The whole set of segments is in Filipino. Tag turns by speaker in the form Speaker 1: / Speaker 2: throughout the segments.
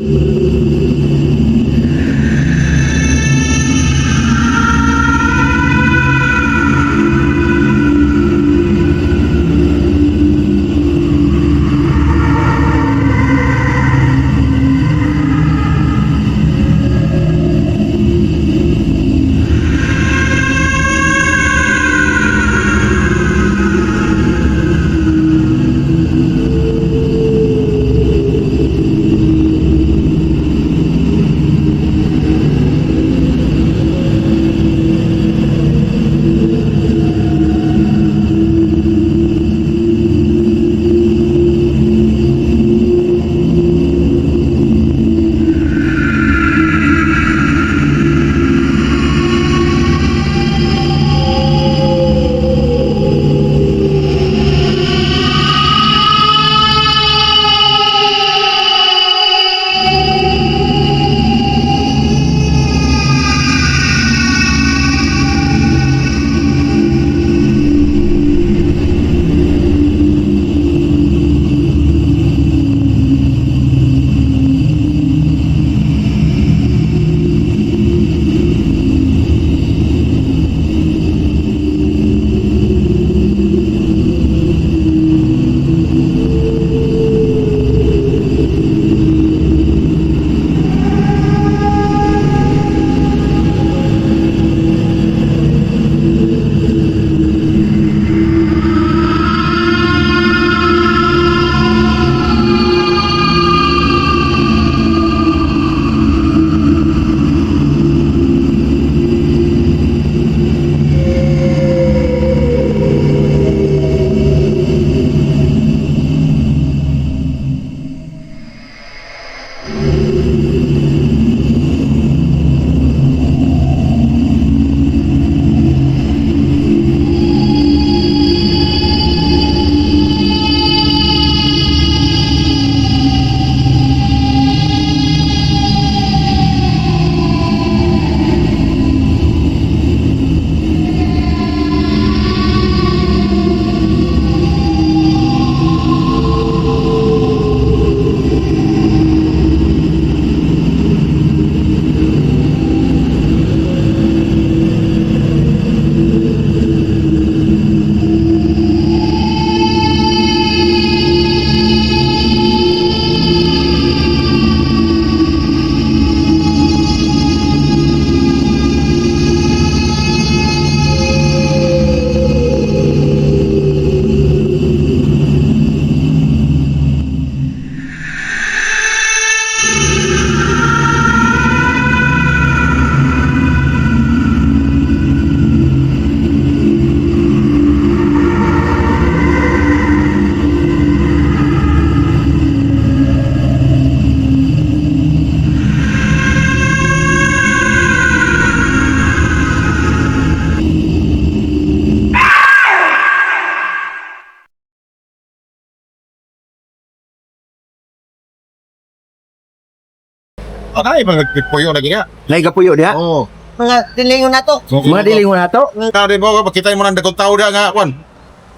Speaker 1: you Ay, mga puyo lagi nga.
Speaker 2: Naigapuyo diha.
Speaker 1: Oo.
Speaker 3: Mga tilingon na to.
Speaker 2: Mga dilingon na to.
Speaker 1: Kari mo, makita mo nang dagong tao da nga, kwan.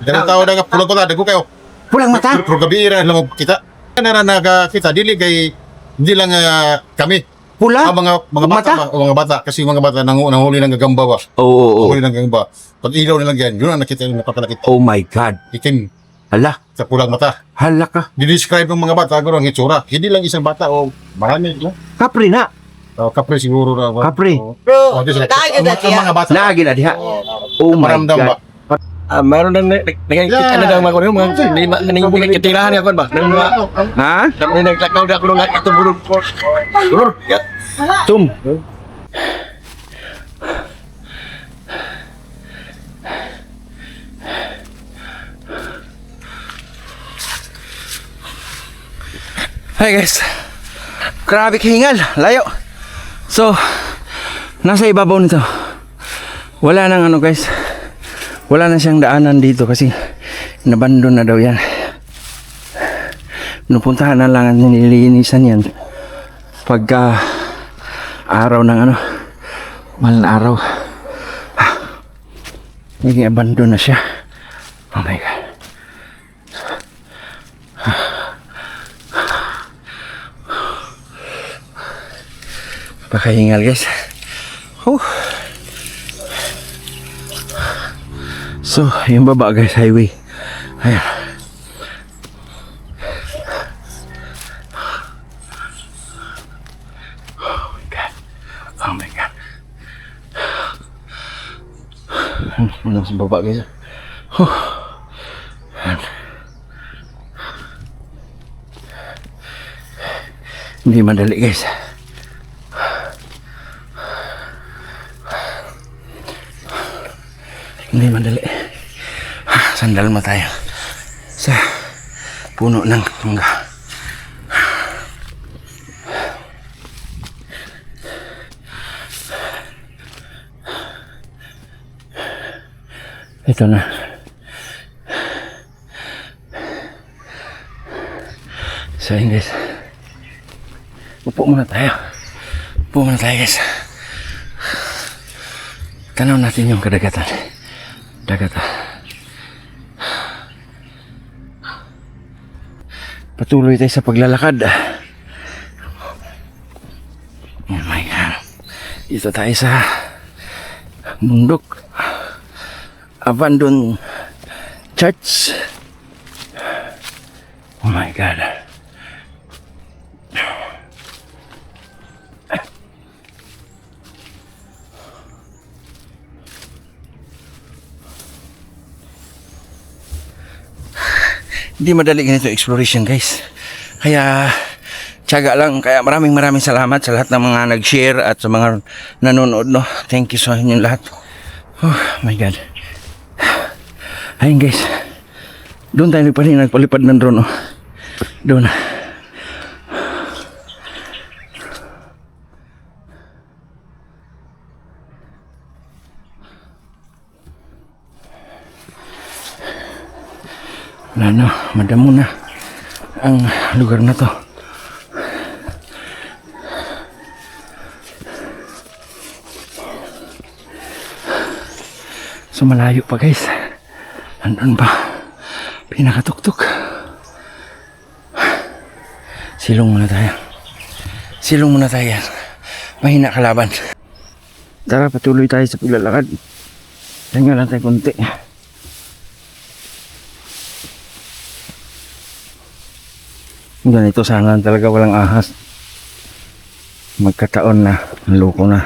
Speaker 1: Dagong tao da nga, pulang ko dago kayo.
Speaker 2: Pulang mata.
Speaker 1: Pero gabi ra lang kita. Kana na kita dili kay hindi lang ah, kami.
Speaker 2: Pula.
Speaker 1: Ah, mga mga bata,
Speaker 2: Mata?
Speaker 1: mga, mga bata kasi mga bata nang nanguli ng gagamba ba.
Speaker 2: Oo, oo, oo.
Speaker 1: Nanguli ng gagamba. Pag ilaw nilang yan, yun ang nakita yung napakalakit.
Speaker 2: Oh my God.
Speaker 1: Itim
Speaker 2: Hala.
Speaker 1: sa pulang mata.
Speaker 2: Hala ka.
Speaker 1: Didescribe ng mga bata gano'n ang itsura. Hindi lang isang bata o marami lang.
Speaker 2: Kapri na.
Speaker 1: Oh, kapre siguro na.
Speaker 2: Kapre.
Speaker 1: Oh,
Speaker 3: Bro,
Speaker 1: sila- ang,
Speaker 3: na
Speaker 1: ang mga bata.
Speaker 2: Naagi na diha. Oh my
Speaker 1: Maramdam ba?
Speaker 2: God.
Speaker 4: Ah, mayroon nang nakikita
Speaker 1: Yeah.
Speaker 4: na daw mga kuno mga lima ning kitirahan ako ba nang mga
Speaker 2: Ha?
Speaker 4: nang nagtakaw da kuno nga ito burog burog
Speaker 2: Tum. Hi guys. Grabe kahingal. Layo. So, nasa ibabaw nito. Wala nang ano guys. Wala na siyang daanan dito kasi nabandon na daw yan. Pinupuntahan na lang nililinisan yan. Pagka araw ng ano, mahal na araw. Ah, Naging abandon na siya. Oh my God. Pakahingal guys. Huh. So, yung baba guys, highway. Ayan. Oh my God. Oh my God. Ano sa baba guys? Huh. Ayan. Hindi madali guys. Hindi madali. Sandal mo tayo. Sa puno ng tungga. Ito na. So yun guys. Upo muna tayo. Upo muna tayo guys. Tanaw natin yung kadagatan. Dagatan. Patuloy tayo sa paglalakad. Oh my God. Dito tayo sa bundok. Abandoned church. Oh my God. Hindi madali ganito exploration guys. Kaya tiyaga lang. Kaya maraming maraming salamat sa lahat ng mga nag-share at sa mga nanonood. No? Thank you sa inyong lahat. Oh my God. Ayun guys. Doon tayo nagpali, nagpalipad ng drone. Oh. Doon. Wala na, madamo na ang lugar na to. So malayo pa guys. Andun pa. Pinakatuktok. Silong muna tayo. Silong muna tayo yan. Mahina kalaban. Tara, patuloy tayo sa paglalakad. Tingnan tayo konti. Ganito sana talaga walang ahas. Magkataon na. Loko na.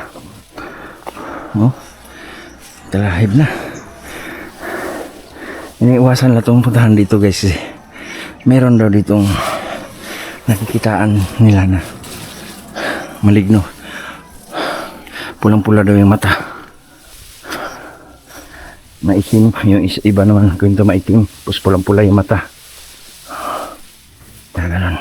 Speaker 2: Oh. Talahib na. Iniiwasan na itong puntahan dito guys. eh. Meron daw ditong nakikitaan nila na maligno. Pulang-pula daw yung mata. Maitim. Yung iba naman ganito maitim. Tapos pulang-pula yung mata. Kaya ganun.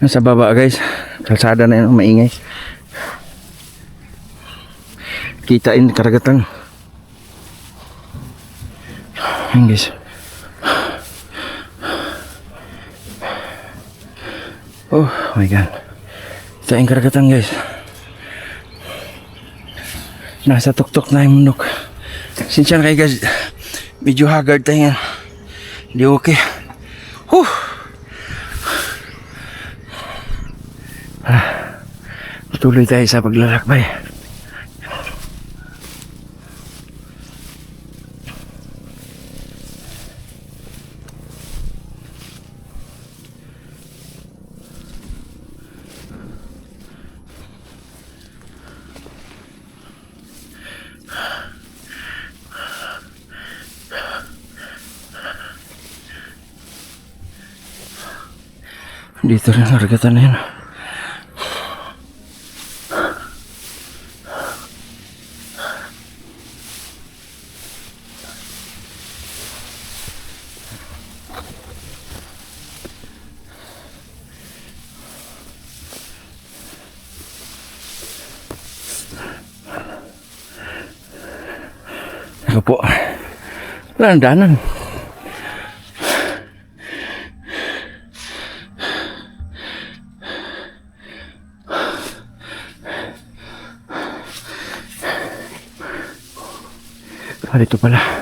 Speaker 2: Nasa baba guys. Kalsada na yun. Maingay. Kitain karagatan. Ayan guys. Oh my god. Kitain karagatan guys. Nasa tuktok na yung mundok. Sinsyan kayo guys. Medyo haggard tayo yan. Hindi okay. Huh. Tuloy tayo sa paglalakbay. Dito rin naragatan na yun. Ako po. Wala Ah, dito pala.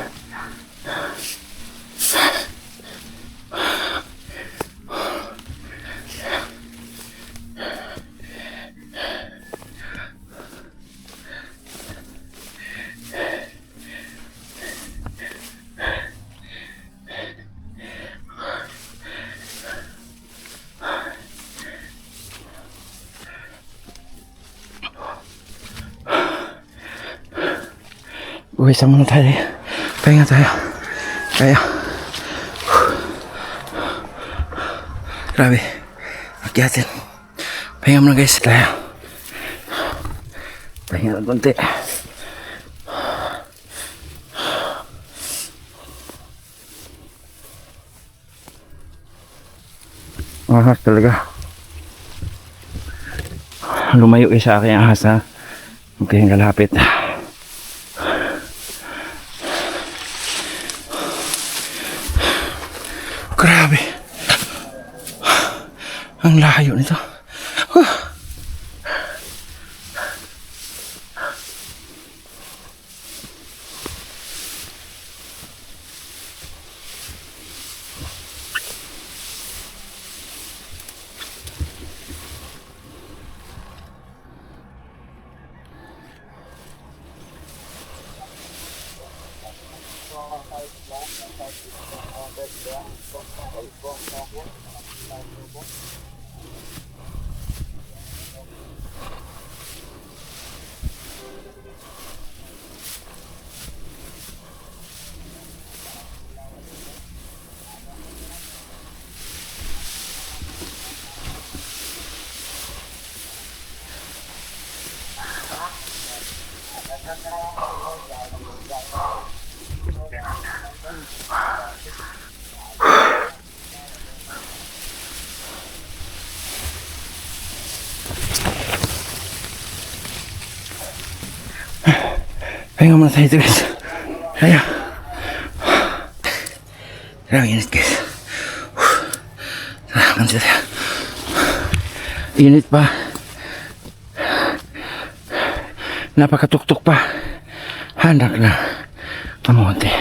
Speaker 2: Uwi sa muna tayo. Pahinga tayo. Kaya. Grabe. Akyatin. Pahinga muna guys. Tayo. Pahinga lang konti. Ahas talaga. Lumayo eh sa akin ahas ha. Huwag kayong kalapit. Grabe. Thank you. Pahinga muna tayo guys. Kaya. Grabe init guys. Ang tayo. Init pa. Napakatuktok pa. Handak na. Kamunti.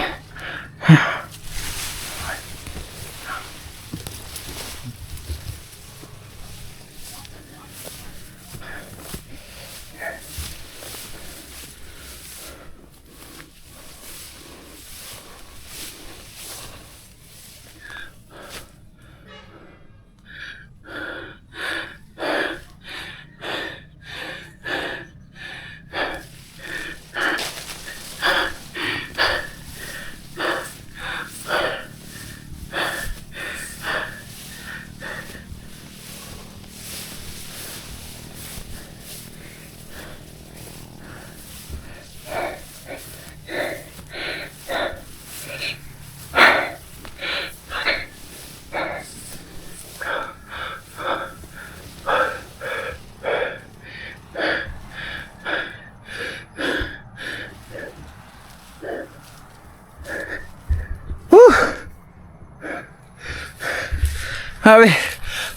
Speaker 2: Sabi,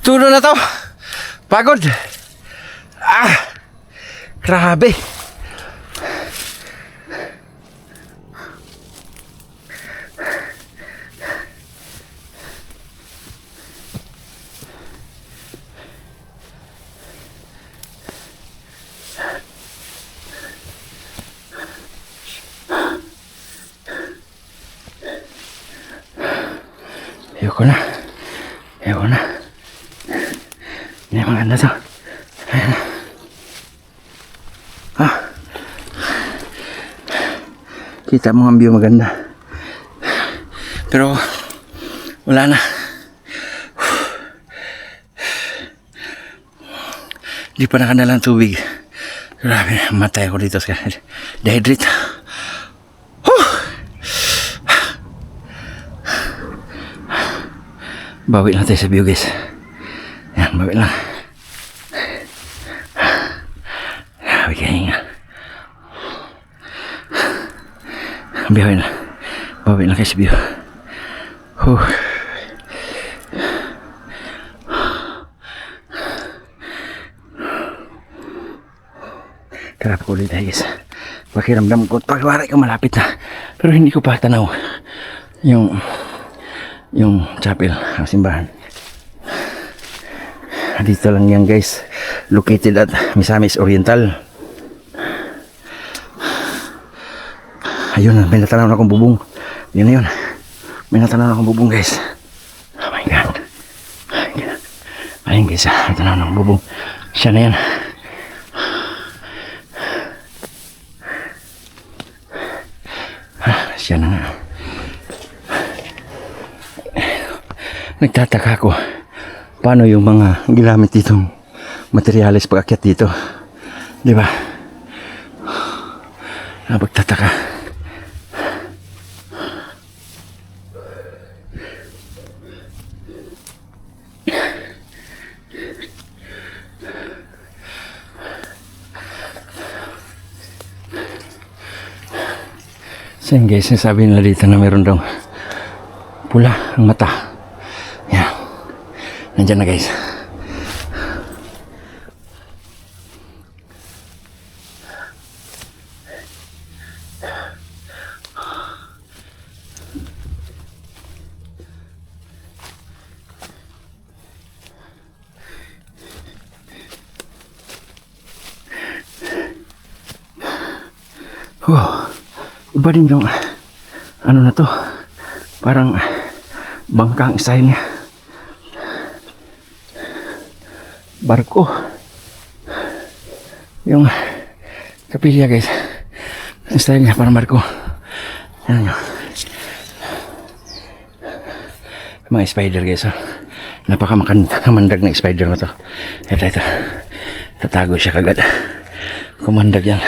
Speaker 2: tulo na to. Pagod. Ah, grabe. Ayoko na. Ayoko na. Hindi maganda to. Ayan na. Ah. Kita mo ang view maganda. Pero wala na. Di pa nakadalang tubig. Grabe, matay ako dito dehydrate. Bawi lang tayo sa view guys. Yan, bawi lang. Grabe ka hinga. Bawi na. Bawi lang kayo sa view. Huh. Karap ko ulit guys. pakiramdam ko pagwari ka malapit na pero hindi ko pa tanaw yung yung chapel ang simbahan. Dito lang yan guys. Located at Misamis Oriental. Ayun may natanaw na akong bubong. Yun na yun. May natanaw na akong bubong guys. Oh my god. Ayun guys ah, natanaw na akong bubong. Siya na yan. Siya na nga. Nagtataka ako paano yung mga ginamit ditong materyales pag-akyat dito. Di ba? Napagtataka. So yun guys, sinasabi nila dito na meron daw pula ang mata. Yan. Nandyan na guys. Wow. Iba din yung ano na to. Parang bangkang style niya. Barko. Yung kapilya guys. Ang style niya parang barko. Yan yun. Mga spider guys. Oh. Napakamandag na spider na to. Ito, ito. Tatago siya kagad. Kumandag yan.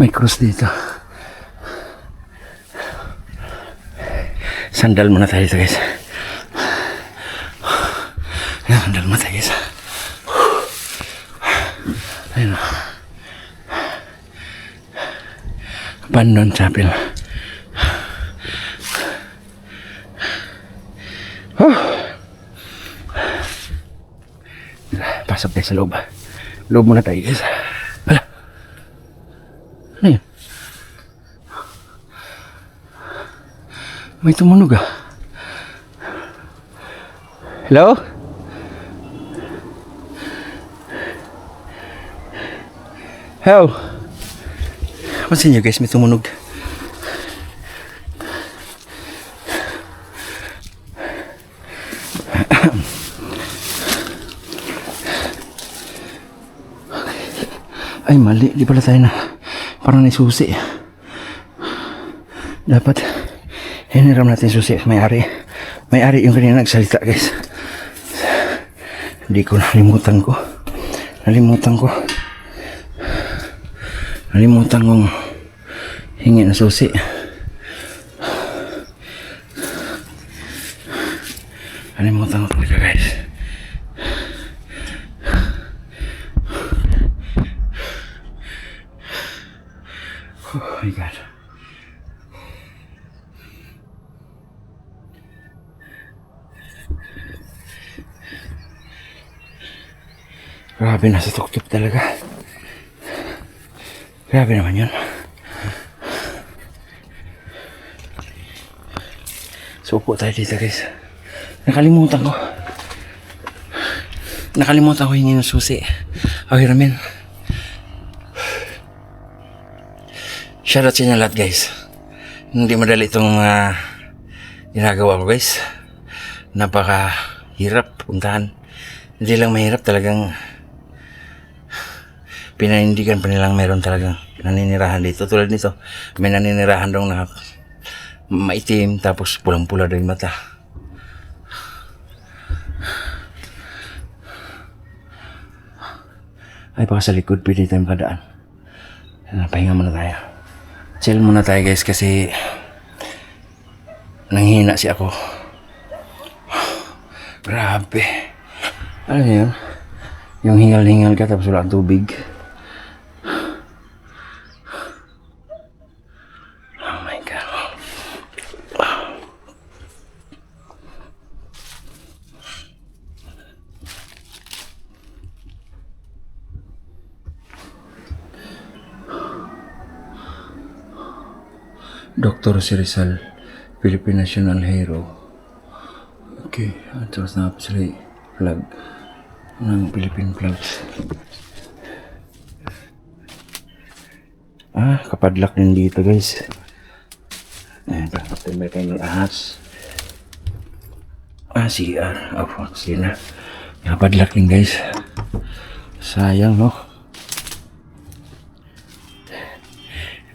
Speaker 2: May cross dito. Sandal muna tayo dito guys. Sandal muna tayo guys. Ayun. Abandon Chapel. Pasok tayo sa loob. Loob muna tayo guys. Hala. Ano yun? May tumunog ah. Hello? Hello? Pansin nyo guys, may tumunog. Ay mali, di pala tayo na parang naisusi. Dapat hiniram natin susi may-ari. May-ari yung kanina nagsalita guys. Hindi ko nalimutan ko. Nalimutan ko. Nalimutan kong hingi ng susi. Nalimutan ko talaga guys. Oh my god. Grabe nasa tuktok talaga. Grabe naman yun. So upo tayo dito guys. Nakalimutan ko. Nakalimutan ko hingin ng susi. Okay ramen. Shoutout sa inyo lahat guys. Hindi madali itong ah, ginagawa ko guys. Napaka hirap puntahan. Hindi lang mahirap talagang pinanindigan pa nilang meron talagang naninirahan dito. Tulad nito, may naninirahan daw na maitim tapos pulang-pula daw yung mata. Ay, baka sa likod pwede tayong kadaan. Pahinga muna tayo. Chill muna tayo guys kasi nanghina si ako. Grabe. Alam niyo yun? Yung hingal-hingal ka tapos wala tubig. Dr. si Rizal, Philippine National Hero. Okay, tapos na sila flag ng Philippine flags. Ah, kapadlak din dito guys. Ayan, may kayo ng ahas. Ah, CR. Oh, sila. Kapadlak din guys. Sayang, no?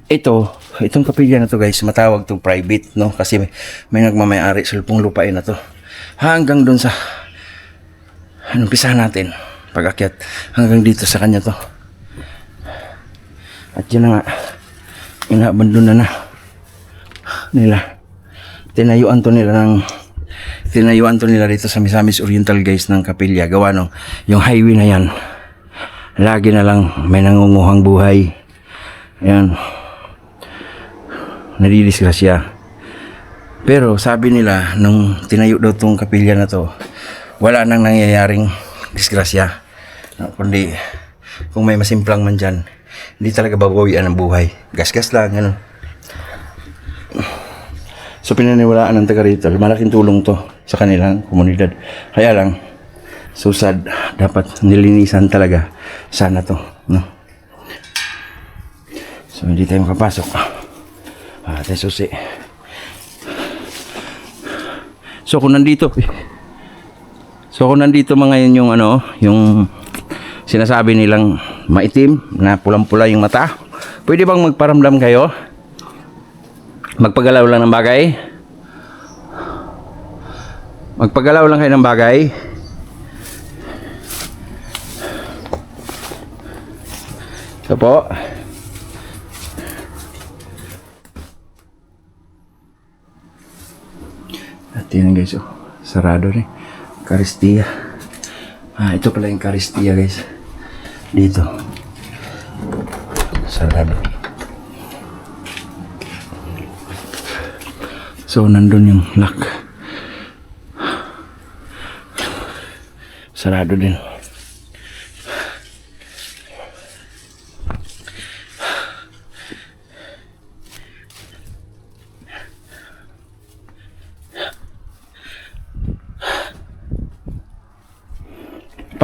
Speaker 2: Ito, itong kapilya na to guys, matawag tong private, no? Kasi may, may nagmamayari sa lupong lupain na to. Hanggang dun sa, anong pisahan natin, pag-akyat, hanggang dito sa kanya to. At yun na nga, inaabandon na na nila. Tinayuan to nila ng, tinayuan to nila dito sa Misamis Oriental guys ng kapilya. Gawa no, yung highway na yan, lagi na lang may nangunguhang buhay. Ayan, nadidisgrasya. Pero sabi nila, nung tinayo daw tong kapilya na to, wala nang nangyayaring disgrasya. Kundi, kung may masimplang man dyan, hindi talaga babawian ang buhay. Gas-gas lang, ano. So pinaniwalaan ng taga rito, malaking tulong to sa kanilang komunidad. Kaya lang, susad, dapat nilinisan talaga sana to, no. So hindi tayo makapasok. Ating susi. So kung nandito, so kung nandito mga yun yung ano, yung sinasabi nilang maitim na pulang-pula yung mata, pwede bang magparamdam kayo? Magpagalaw lang ng bagay? Magpagalaw lang kayo ng bagay? So po. Yun guys, oh, sarado rin. Karistia. Ah, ito pala yung Karistia guys. Dito. Sarado. So, nandun yung lock. Sarado din.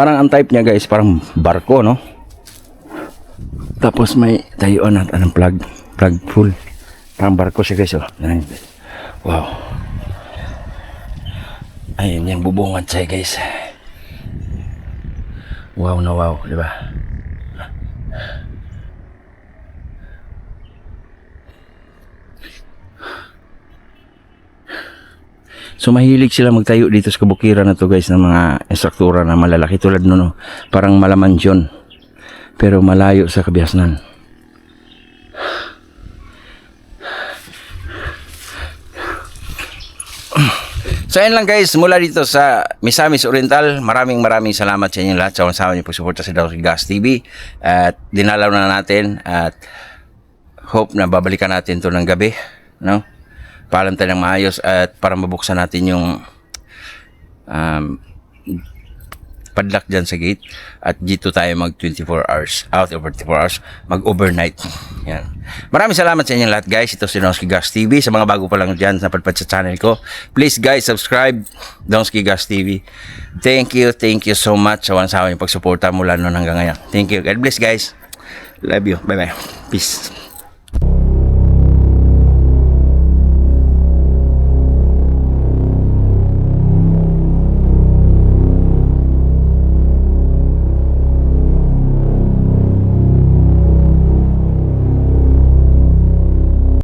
Speaker 2: Parang ang type niya guys, parang barko, no? Tapos may tayuan at anong plug, plug full. Parang barko siya guys, oh. Yan. Wow. Ayun, yung bubungan siya guys. Wow na wow, di ba? So mahilig sila magtayo dito sa kabukiran na to guys ng mga instruktura na malalaki tulad no, no parang malamansyon pero malayo sa kabiasnan. So ayun lang guys, mula dito sa Misamis Oriental, maraming maraming salamat sa inyo lahat sa kasama niyo pagsuporta sa Dawson Gas TV at dinalaw na natin at hope na babalikan natin to ng gabi, no? Paalam tayo ng maayos at para mabuksan natin yung um, padlock dyan sa gate. At dito tayo mag 24 hours out of 24 hours mag overnight. Yan. Maraming salamat sa inyo lahat guys. Ito si Donski Gas TV sa mga bago pa lang dyan sa padpad sa channel ko please guys subscribe Donski Gas TV thank you thank you so much sa walang yung pagsuporta mula noon hanggang ngayon. Thank you. God bless guys. Love you. Bye bye peace